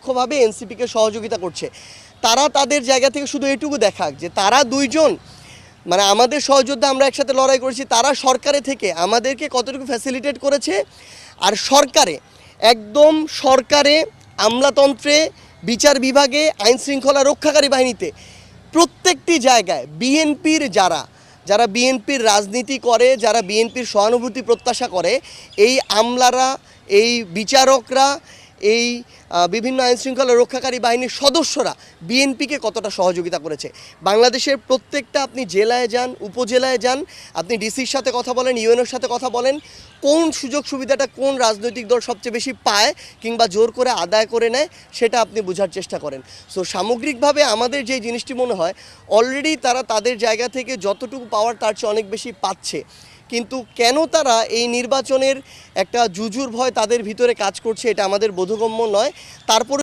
পরোক্ষভাবে এনসিপিকে সহযোগিতা করছে। তারা তাদের জায়গা থেকে শুধু এটুকু দেখাক যে তারা দুইজন মানে আমাদের সহযোদ্ধা আমরা একসাথে লড়াই করেছি, তারা সরকারে থেকে আমাদেরকে কতটুকু ফ্যাসিলিটেট করেছে? আর সরকারে, একদম সরকারে, আমলাতন্ত্রে, বিচার বিভাগে, আইন শৃঙ্খলা রক্ষাকারী বাহিনীতে, প্রত্যেকটি জায়গায় বিএনপির যারা যারা বিএনপির রাজনীতি করে, যারা বিএনপির সহানুভূতি প্রত্যাশা করে, এই আমলারা, এই বিচারকরা এই বিভিন্ন আইন শৃঙ্খলা রক্ষাকারী বাহিনীর সদস্যরা বিএনপিকে কতটা সহযোগিতা করেছে। বাংলাদেশের প্রত্যেকটা আপনি জেলায় যান, উপজেলায় যান, আপনি ডিসির সাথে কথা বলেন, ইউএনওর সাথে কথা বলেন, কোন সুযোগ সুবিধাটা কোন রাজনৈতিক দল সবচেয়ে বেশি পায় কিংবা জোর করে আদায় করে নেয় সেটা আপনি বোঝার চেষ্টা করেন। সো সামগ্রিকভাবে আমাদের যে জিনিসটি মনে হয় অলরেডি তারা তাদের জায়গা থেকে যতটুকু পাওয়ার তার চেয়ে অনেক বেশি পাচ্ছে। কিন্তু কেন তারা এই নির্বাচনের একটা জুজুর ভয় তাদের ভিতরে কাজ করছে, এটা আমাদের বোধগম্য নয়। তারপরে